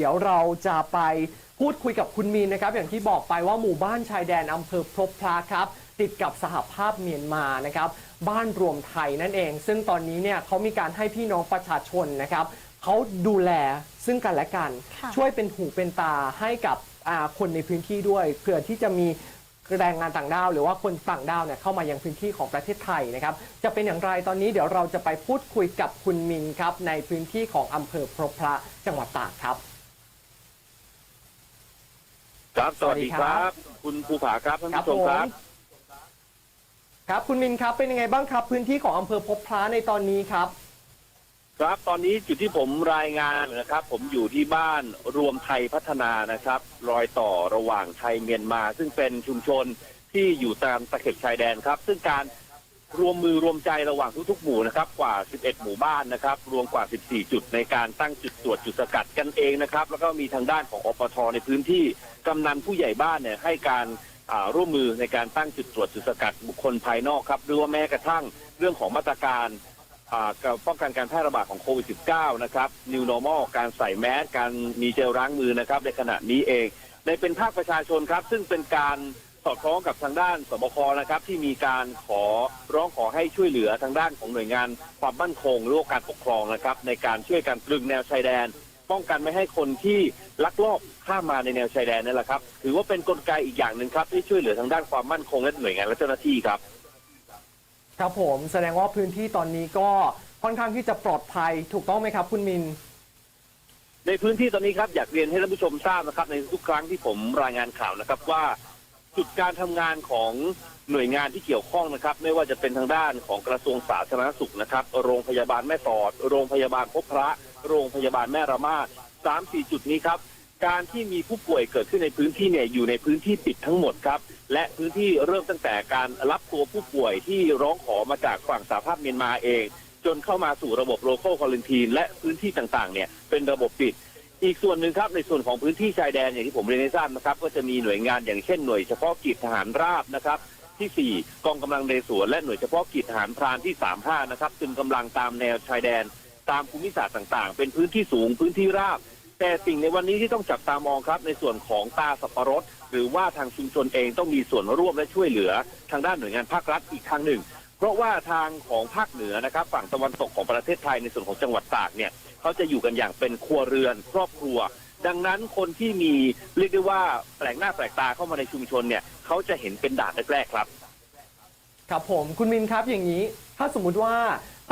เดี๋ยวเราจะไปพูดคุยกับคุณมีนนะครับ อย่างที่บอกไปว่าหมู่บ้านชายแดนอำเภอพบพระครับ ติดกับสหภาพเมียนมานะครับ บ้านรวมไทยนั่นเอง ซึ่งตอนนี้เนี่ยเขามีการให้พี่น้องประชาชนนะครับเขาดูแลซึ่งกันและกันค่ะช่วยเป็นหูเป็นตาให้กับอ่าคนในพื้นที่ด้วยเพื่อที่จะมีแรงงานต่างด้าวหรือว่าคนต่างด้าวเนี่ยเข้ามายังพื้นที่ของประเทศไทยนะครับ จะเป็นอย่างไรตอนนี้เดี๋ยวเราจะไปพูดคุยกับคุณมินครับ ในพื้นที่ของอำเภอพบพระจังหวัดตากครับ ครับสวัสดีสวัสดีคครัรับบคุณภูผาครับท่านผู้ชมครับ ครับคุณมินครับเป็นยังไงบ้างครับ พื้นที่ของอำเภอพบพระในตอนนี้ครับ ครับตอนนี้จุดที่ผมรายงานนะครับ ผมอยู่ที่บ้านรวมไทยพัฒนานะครับ รอยต่อระหว่างไทยเมียนมา ซึ่งเป็นชุมชนที่อยู่ตามตะเข็บชายแดนครับ ซึ่งการ รวมมือรวมใจระหว่างทุกๆหมู่นะครับกว่า 11 หมู่บ้านนะครับ รวมกว่า 14 จุดในการตั้งจุดตรวจจุดสกัดกันเองนะครับ แล้วก็มีทางด้านของอปทในพื้นที่กำนันผู้ใหญ่บ้านเนี่ยให้การร่วมมือในการตั้งจุดตรวจจุดสกัดบุคคลภายนอกครับหรือว่าแม้กระทั่งเรื่องของมาตรการป้องกันการแพร่ระบาดของโควิด -19 นะครับ New Normal การใส่แมส การมีเจลล้างมือนะครับ ในขณะนี้เอง ในเป็นภาคประชาชนครับ ซึ่งเป็นการ สอดคล้องกับทางด้านสบคนะครับที่มีการขอร้องขอให้ช่วยเหลือทางด้านของหน่วยงาน ความมั่นคงหรือว่าการปกครองนะครับ ในการช่วยกันตรึงแนวชายแดน ป้องกันไม่ให้คนที่ลักลอบข้ามมาในแนวชายแดนนั่นแหละครับถือว่าเป็นกลไกอีกอย่างหนึ่งครับที่ช่วยเหลือทางด้านความมั่นคงและหน่วยงานและเจ้าหน้าที่ครับ ครับผมแสดงว่าพื้นที่ตอนนี้ก็ค่อนข้างที่จะปลอดภัยถูกต้องไหมครับ คุณมินในพื้นที่ตอนนี้ครับอยากเรียนให้ท่านผู้ชมทราบนะครับ ในทุกครั้งที่ผมรายงานข่าวนะครับว่า จุดการทำงานของหน่วยงานที่เกี่ยวข้องนะครับ ไม่ว่าจะเป็นทางด้านของกระทรวงสาธารณสุขนะครับ โรงพยาบาลแม่สอด โรงพยาบาลพบพระ โรงพยาบาลแม่ระมาดสามสี่จุดนี้ครับ การที่มีผู้ป่วยเกิดขึ้นในพื้นที่เนี่ยอยู่ในพื้นที่ปิดทั้งหมดครับ และพื้นที่เริ่มตั้งแต่การรับตัวผู้ป่วยที่ร้องขอมาจากฝั่งสหภาพเมียนมาเอง จนเข้ามาสู่ระบบโล c a l คอ r ินทีนและพื้นที่ต่างๆเนี่ยเป็นระบบปิด อีกส่วนหนึ่งครับในส่วนของพื้นที่ชายแดนอย่างที่ผมเรียนให้ทราบนะครับ ก็จะมีหน่วยงานอย่างเช่นหน่วยเฉพาะกิจทหารราบนะครับ ที่ 4 กองกำลังเรสวนและหน่วยเฉพาะกิจทหารพรานที่ 35 นะครับจึงกำลังตามแนวชายแดน ตามภูมิศาสตร์ต่าง ๆ เป็นพื้นที่สูงพื้นที่ราบ แต่สิ่งในวันนี้ที่ต้องจับตามองครับ ในส่วนของตาสับปะรดหรือว่าทางชุมชนเองต้องมีส่วนร่วมและช่วยเหลือ ทางด้านหน่วยงานภาครัฐอีกทางหนึ่ง เพราะว่าทางของภาคเหนือนะครับ ฝั่งตะวันตกของประเทศไทยในส่วนของจังหวัดตากเนี่ย เขาจะอยู่กันอย่างเป็นครัวเรือนครอบครัว ดังนั้นคนที่มีเรียกได้ว่าแปลกหน้าแปลกตาเข้ามาในชุมชนเนี่ยเขาจะเห็นเป็นด่านแรกๆครับ ครับผมคุณมินครับอย่างนี้ ถ้าสมมุติว่า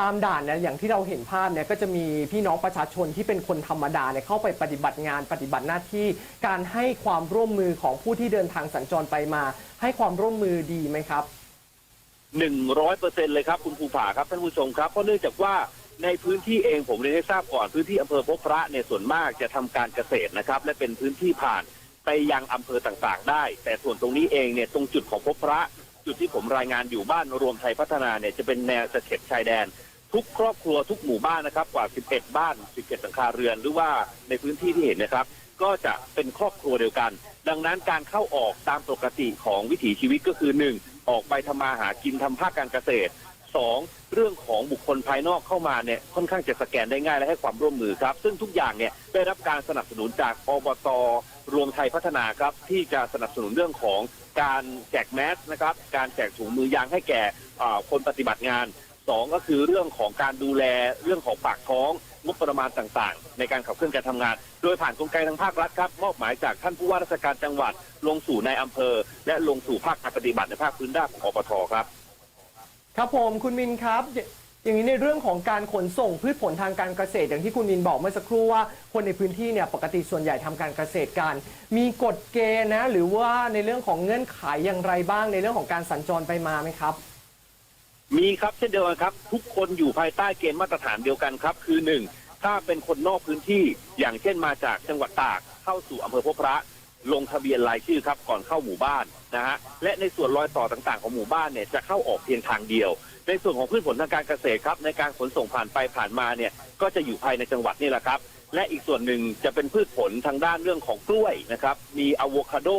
ตามด่านเนี่ยอย่างที่เราเห็นภาพเนี่ยก็จะมีพี่น้องประชาชนที่เป็นคนธรรมดาเนี่ยเข้าไปปฏิบัติงานปฏิบัติหน้าที่ การให้ความร่วมมือของผู้ที่เดินทางสัญจรไปมา ให้ความร่วมมือดีไหมครับหนึ่งร้อยเปอร์เซ็นเลยครับ คุณภูผาครับท่านผู้ชมครับเพราะเนื่องจากว่า ในพื้นที่เองผมเรียนให้ทราบก่อนพื้นที่อำเภอพบพระเนี่ยส่วนมากจะทำการเกษตรนะครับ และเป็นพื้นที่ผ่านไปยังอำเภอต่างๆ ได้ แต่ส่วนตรงนี้เองเนี่ยตรงจุดของพบพระ จุดที่ผมรายงานอยู่บ้านรวมไทยพัฒนาเนี่ยจะเป็นแนวตะเข็บชายแดน ทุกครอบครัวทุกหมู่บ้านนะครับกว่า 11 บ้าน11หลังคาเรือน หรือว่าในพื้นที่ที่เห็นนะครับ ก็จะเป็นครอบครัวเดียวกัน ดังนั้นการเข้าออกตามปกติของวิถีชีวิตก็คือหนึ่งออกไปทำมาหากินทำภาคการเกษตร สองเรื่องของบุคคลภายนอกเข้ามาเนี่ยค่อนข้างจะสแกนได้ง่ายและให้ความร่วมมือครับ ซึ่งทุกอย่างเนี่ยได้รับการสนับสนุนจากอบตรวมไทยพัฒนาครับ ที่จะสนับสนุนเรื่องของการแจกแมสนะครับ การแจกถุงมือยางให้แก่คนปฏิบัติงานสองก็คือเรื่องของการดูแลเรื่องของปากท้องงบประมาณต่างๆ ในการขับเคลื่อนการทำงาน โดยผ่านกลไกทางภาครัฐครับมอบหมายจากท่านผู้ว่าราชการจังหวัด ลงสู่ในายอำเภอ และลงสู่ภาคการปฏิบัติในภาคพื้นด้านของอปทครับ ครับผมคุณมินครับ อย่างนี้ในเรื่องของการขนส่งพืชผลทางการเกษตร อย่างที่คุณมินบอกเมื่อสักครู่ว่าคนในพื้นที่เนี่ยปกติส่วนใหญ่ทำการเกษตรกัน มีกฎเกณฑ์นะ หรือว่าในเรื่องของเงื่อนไขอย่างไรบ้างในเรื่องของการสัญจรไปมาไหมครับ มีครับเช่นเดียวกันครับ ทุกคนอยู่ภายใต้เกณฑ์มาตรฐานเดียวกันครับ คือหนึ่งถ้าเป็นคนนอกพื้นที่ อย่างเช่นมาจากจังหวัดตากเข้าสู่อำเภอพบพระ ลงทะเบียนรายชื่อครับก่อนเข้าหมู่บ้านนะฮะและในส่วนรอยต่อต่างๆของหมู่บ้านเนี่ยจะเข้าออกเพียงทางเดียว ในส่วนของพืชผลทางการเกษตรครับในการขนส่งผ่านไปผ่านมาเนี่ยก็จะอยู่ภายในจังหวัดนี่แหละครับ และอีกส่วนหนึ่งจะเป็นพืชผลทางด้านเรื่องของกล้วยนะครับมีอะโวคาโด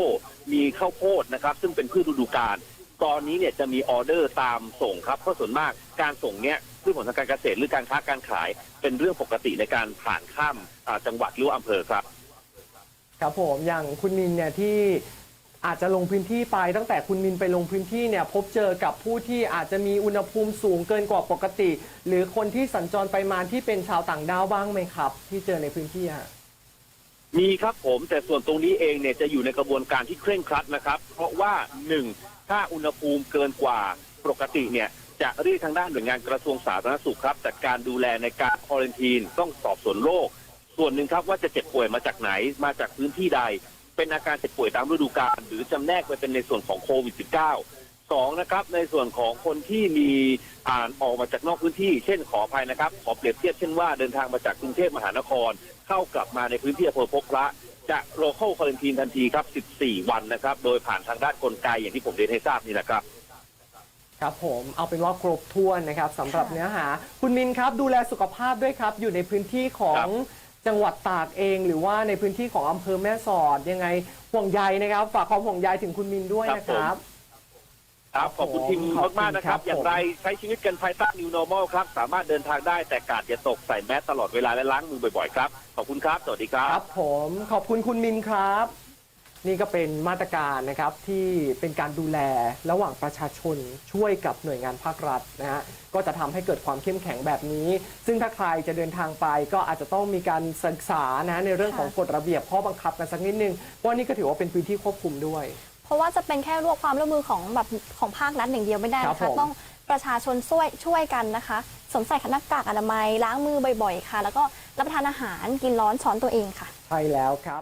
มีข้าวโพดนะครับซึ่งเป็นพืชฤดูกาลตอนนี้เนี่ยจะมีออเดอร์ตามส่งครับเพราะส่วนมากการส่งเนี่ยพืชผลทางการเกษตรหรือการค้าการขาย เป็นเรื่องปกติในการผ่านข้ามจังหวัดหรือว่าอำเภอครับ ครับผมอย่างคุณมินเนี่ยที่อาจจะลงพื้นที่ไปตั้งแต่คุณมินไปลงพื้นที่เนี่ยพบเจอกับผู้ที่อาจจะมีอุณหภูมิสูงเกินกว่าปกติ หรือคนที่สัญจรไปมาที่เป็นชาวต่างด้าวบ้างไหมครับ ที่เจอในพื้นที่ฮะมีครับผมแต่ส่วนตรงนี้เองเนี่ยจะอยู่ในกระบวนการที่เคร่งครัดนะครับ เพราะว่าหนึ่งถ้าอุณหภูมิเกินกว่าปกติเนี่ยจะเรียกทางด้านหน่วยงานกระทรวงสาธารณสุขครับจัดการดูแลในการควอรันทีนต้องสอบสวนโรค ส่วนหนึ่งครับว่าจะเจ็บป่วยมาจากไหน มาจากพื้นที่ใด เป็นอาการเจ็บป่วยตามฤดูกาลหรือจำแนกไปเป็นในส่วนของโควิด -19 สองนะครับ ในส่วนของคนที่มีอ่านออกมาจากนอกพื้นที่ เช่นขออภัยนะครับ ขอเปรียบเทียบเช่นว่าเดินทางมาจากกรุงเทพมหานคร เข้ากลับมาในพื้นที่อำเภอพบพระจะโลเคอลควอรันทีนทันทีครับ 14 วันนะครับ โดยผ่านทางด้านกลไกอย่างที่ผมเรียนให้ทราบนี่แหละครับ ครับผมเอาเป็นว่าครบถ้วนนะครับสำหรับค่ะเนื้อหา คุณมินครับดูแลสุขภาพด้วยครับ อยู่ในพื้นที่ขอครังบ จังหวัดตากเอง หรือว่าในพื้นที่ของอำเภอแม่สอดยังไงห่วงใยนะครับ ฝากความห่วงใยถึงคุณมินด้วยนะครับ ครับขอบคุณทีมขอบคุณมากๆนะครับครับ อย่างไรใช้ชีวิตกันภายใต้ New Normal ครับ สามารถเดินทางได้แต่กาดอย่าตกใส่แมสตลอดเวลาและล้างมือบ่อยๆครับ ขอบคุณครับ สวัสดีครัครับบผม ขอบคุณคุณมินครับ นี่ก็เป็นมาตรการนะครับที่เป็นการดูแลระหว่างประชาชนช่วยกับหน่วยงานภาครัฐนะฮะก็จะทำให้เกิดความเข้มแข็งแบบนี้ ซึ่งถ้าใครจะเดินทางไป ก็อาจจะต้องมีการศึกษานะในเรื่องของกฎระเบียบข้อบังคับกันสักนิดนึงเพราะว่านี่ก็ถือว่าเป็นพื้นที่ควบคุมด้วย เพราะว่าจะเป็นแค่รวบความร่วมมือของแบบของภาครัฐอย่างเดียวไม่ได้ครันะบคะผมต้องประชาชนช่วยช่วยกันนะคะสวมใส่หน้ากากอนามัยล้างมือบ่อยๆ ค่ะ แล้วก็รับประทานอาหารกินร้อนช้อนตัวเองค่ะ ใช่แล้วครับ